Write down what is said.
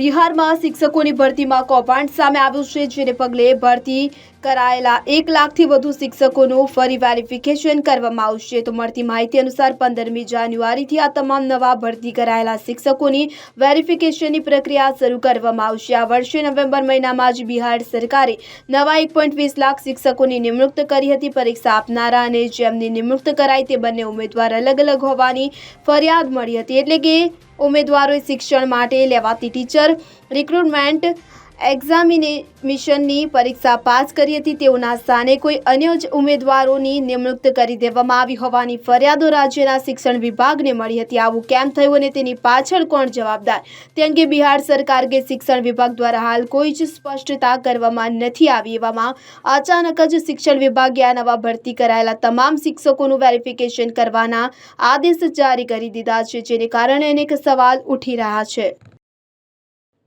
બિહારમાં શિક્ષકોની ભરતીમાં કૌભાંડ સામે આવ્યું છે, જેને પગલે ભરતી કરાયેલા એક લાખથી વધુ શિક્ષકોનું ફરી વેરિફિકેશન કરવામાં આવશે. તો મળતી માહિતી અનુસાર પંદરમી જાન્યુઆરીથી આ તમામ નવા ભરતી કરાયેલા શિક્ષકોની વેરિફિકેશનની પ્રક્રિયા શરૂ કરવામાં આવશે. આ વર્ષે નવેમ્બર મહિનામાં જ બિહાર સરકારે નવા એક લાખ શિક્ષકોની નિમણૂક કરી હતી. પરીક્ષા આપનારા અને જેમની નિમણૂક કરાઈ તે બંને ઉમેદવાર અલગ અલગ હોવાની ફરિયાદ મળી હતી. એટલે કે ઉમેદવારોએ શિક્ષણ માટે લેવાતી ટીચર રિક્રુટમેન્ટ એક્ઝામિનેશનની પરીક્ષા પાસ કરી હતી. તેઓના સ્થાને કોઈ અન્ય જ ઉમેદવારોની નિમણૂક કરી દેવામાં આવી હોવાની ફરિયાદો રાજ્યના શિક્ષણ વિભાગને મળી હતી. આવું કેમ થયું અને તેની પાછળ કોણ જવાબદાર? તે અંગે બિહાર સરકાર કે શિક્ષણ વિભાગ દ્વારા હાલ કોઈ જ સ્પષ્ટતા કરવામાં નથી આવી. એવામાં અચાનક જ શિક્ષણ વિભાગે આ નવા ભરતી કરાયેલા તમામ શિક્ષકોનું વેરિફિકેશન કરવાના આદેશ જારી કરી દીધા છે, જેને કારણે અનેક સવાલ ઉઠી રહ્યા છે.